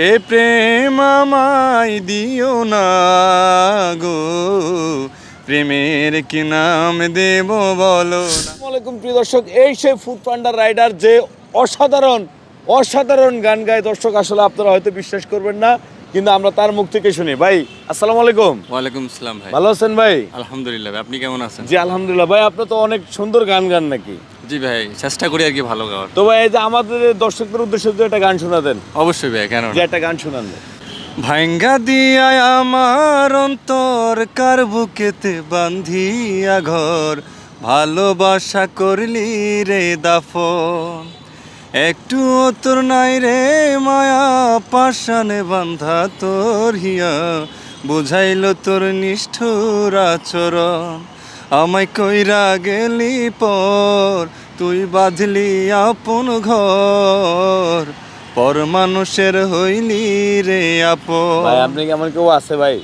সে প্রেম আমায় দিও না গো। প্রেমের কি নাম দেব বলো না। আসসালামু আলাইকুম প্রিয় দর্শক। এই সেই ফুড পান্ডার রাইডার যে অসাধারণ অসাধারণ গান গায়। দর্শক আসলে আপনারা হয়তো বিশ্বাস করবেন না কিন্তু আমরা তার মুখ থেকে শুনি। ভাই আসসালামু আলাইকুম। ওয়ালাইকুম আসসালাম ভাই। ভালো আছেন ভাই? আলহামদুলিল্লাহ আপনি কেমন আছেন? জি আলহামদুলিল্লাহ। ভাই আপনি তো অনেক সুন্দর গান গান নাকি? জি ভাই চেষ্টা করি আর কি ভালো গাওয়ার। তো ভাই এই যে আমাদের দর্শকদের উদ্দেশ্যে যদি একটা গান শোনাতেন অবশ্যই ভাই কেন যে একটা গান শোনান। ভাঙ্গা দিয়া আমার অন্তর কার বুকেতে বান্ধিয়া ঘর? ভালোবাসা করলি রে দাফন। একটু তোর নাই রে মায়া পাশানে বান্ধা তোর হিয়া। বুঝাইল তোর নিষ্ঠুর আচরণ। আমায় কইরা গেলি পর, তুই বাঁধলি আপন ঘর। পর মানুষের হইলি রে আপন। ভাই, আপনি কেমন কেউ আছে ভাই?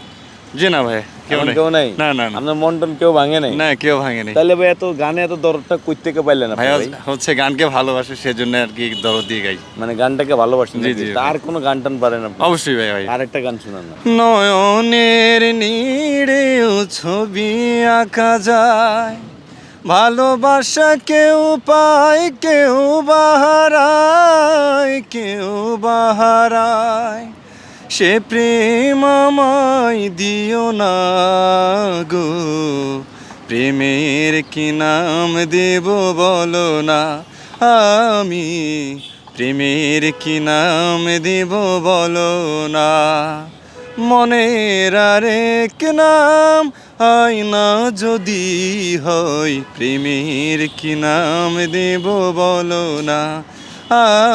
জি না ভাই কেউ নাই। কেউ নাই? না না আপনার মন টন কেউ ভাঙে নাই? না কেউ ভাঙে নাই। তাহলে ভাই এত গানে এত দরদটা কই থেকে পাইলেন ভাই? হচ্ছে গানকে ভালোবাসে সেজন্য আর কি দরদ দিয়ে গাই। মানে গানটাকে ভালোবাসেন জি? জি, তার কোনো গান টান পারেন আপনি? অবশ্যই ভাই ভাই। আরেকটা গান শোনান নয়নের নিড়েও ছবি আঁকা যায়। ভালোবাসা কেউ পায় কেউ বাহারায় কেউ বাহারায় সে প্রেম আমায় দিও না গো। প্রেমের কি নাম দেব বলো না আমি। প্রেমের কি নাম দেব বলো না। মনের আরেক নাম আয়না যদি হয়। প্রেমের কি নাম দেব বলো না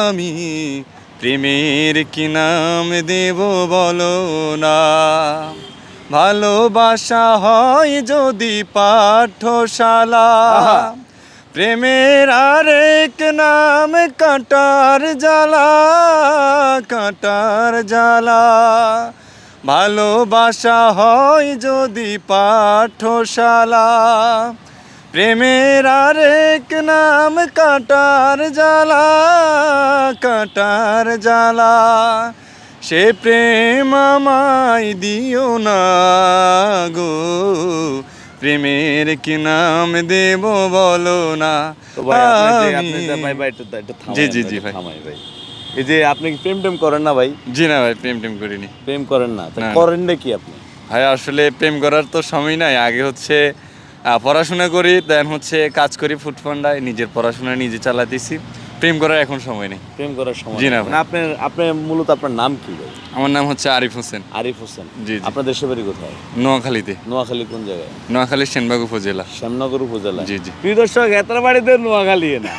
আমি। প্রেমের কি নাম দেব বলো না? ভালোবাসা হয় যদি পাঠশালা। প্রেমের আরেক নাম কাটার জ্বালা কাটার জ্বালা। ভালোবাসা হয় যদি পাঠশালা। প্রেমের আরেক নাম কাটার জ্বালা কাটার জ্বালা। সে প্রেম আমায় দিও না গো প্রেমের কি নাম দেব বলো না। জি, জি, জি, ভাই। ভাই। এই যে আপনি কি প্রেম টেম করেন না ভাই? জি না ভাই প্রেম টেম করিনি। প্রেম করেন না। করেন না কি আপনি? ভাই আসলে প্রেম করার তো সময় নাই। আগে হচ্ছে পড়াশোনা করি দেন হচ্ছে কাজ করি ফুটফান্ডায় নিজের পড়াশোনা নিজে চালাতেছি। প্রেম করার এখন সময় নেই। প্রেম করার সময় জি না। মানে আপনার আপনার মূলত আপনার নাম কি আমার নাম হচ্ছে আরিফ হোসেন। আরিফ হোসেন। জি, জি। আপনার দেশের বাড়ি কোথায়? নোয়াখালীতে। নোয়াখালী কোন জায়গায়? নোয়াখালী সেনবাগ উপজেলা। শ্যামনগর উপজেলা জি, জি। প্রিয় দর্শক এত বাড়িতে নোয়াখালী না।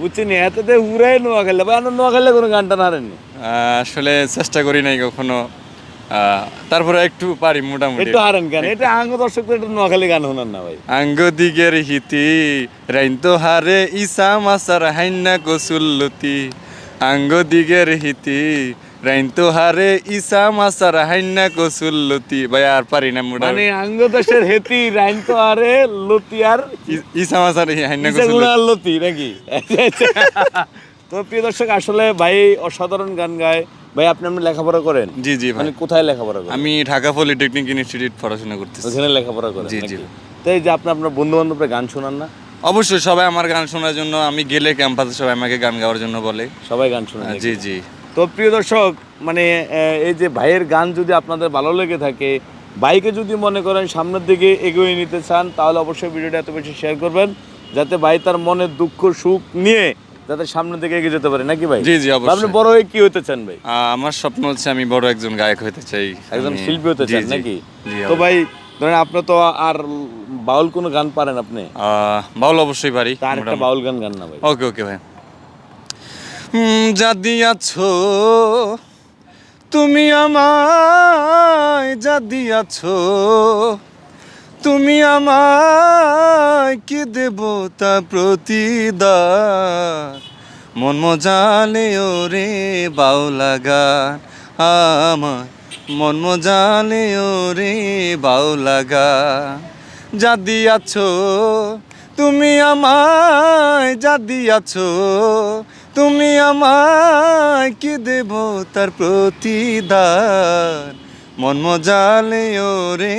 বুঝছেন এততে উড়াই নোয়াখালী। বা নোয়াখালী কোনো গানটা আহ, আসলে চেষ্টা করি নাই কখনো। তারপরে একটু পারি মোটামুটি। একটু হারেন গান। এটা আঙ্গ দর্শকদের একটু নোয়াখালী গান শোনান না ভাই। আঙ্গ দিগের হিতি রাইন্ত হারে ইসা মাসার হাইন্না কসুল্লতি আঙ্গ দিগের হিতি রাইন্ত হারে ইসা মাসার হাইন্না কসুল্লতি ভাই আর পারি না মানে মোটামুটি আঙ্গ দেশের হেতি রাইন তো আরে লতি আর ইসা মাসার হাইন্না কসুল্লতি গুণার লতি নাকি? তো প্রিয় দর্শক আসলে ভাই অসাধারণ গান গায়। ভাই আপনি আপনি লেখাপড়া করেন? জি জি মানে কোথায় লেখাপড়া করেন? আমি ঢাকা পলিটেকনিক ইনস্টিটিউট পড়াশোনা করতেছি। ওখানে লেখাপড়া করেন জি, জি। তো এই যে আপনি আপনার বন্ধু বান্ধবরা গান শোনান না? অবশ্যই সবাই আমার গান শোনার জন্য আমি গেলে ক্যাম্পাসে সবাই আমাকে গান গাওয়ার জন্য বলে। সবাই গান শোনান জি জি। তো প্রিয় দর্শক মানে এই যে ভাইয়ের গান যদি আপনাদের ভালো লেগে থাকে বাইকে যদি মনে করেন সামনের দিকে এগিয়ে নিতে চান তাহলে অবশ্যই ভিডিওটা এত বেশি শেয়ার করবেন যাতে ভাই তার মনের দুঃখ সুখ নিয়ে যাতে সামনের দিকে এগিয়ে যেতে পারে নাকি ভাই? জি, জি, অবশ্যই। আপনি বড় হয়ে কি হতে চান ভাই? আমার স্বপ্ন হচ্ছে আমি বড় একজন গায়ক হতে চাই। একজন শিল্পী হতে চান নাকি? তো ভাই ধরেন আপনি তো আর বাউল কোনো গান পারেন আপনি? আহ, বাউল অবশ্যই পারি তার একটা বাউল গান গান না ভাই। ওকে ওকে ভাই। যা দিয়াছ তুমি আমায় যা দিয়াছো তুমি আমায় কি দেব তা প্রতিদান? মন মজালে ওরে বাউলা গান, আমার মন মজালে ওরে বাউলা গান। যা দিয়াছো, তুমি আমায় যা দিয়াছো, তুমি আমায় কি দেব তার প্রতিদান? মন মজালে ওরে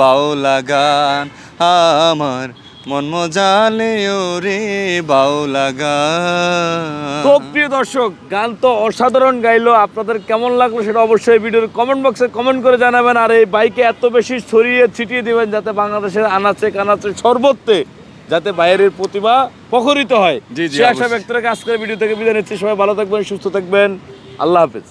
বাউলা গান আমার মন মজালে ওরে বাউলা গান তো প্রিয় দর্শক গান তো অসাধারণ গাইলো আপনাদের কেমন লাগল সেটা অবশ্যই ভিডিওর কমেন্ট বক্সে কমেন্ট করে জানাবেন আর এই বাইকে এত বেশি ছড়িয়ে ছিটিয়ে দিবেন যাতে বাংলাদেশের আনাচে কানাচে সর্বত্রে যাতে বাইরের প্রতিভা প্রখরিত হয়। জি, জি, সে আশা। ব্যক্ত রেখে আজকের ভিডিও থেকে বিদায় নিচ্ছি সবাই ভালো থাকবেন সুস্থ থাকবেন আল্লাহ হাফেজ।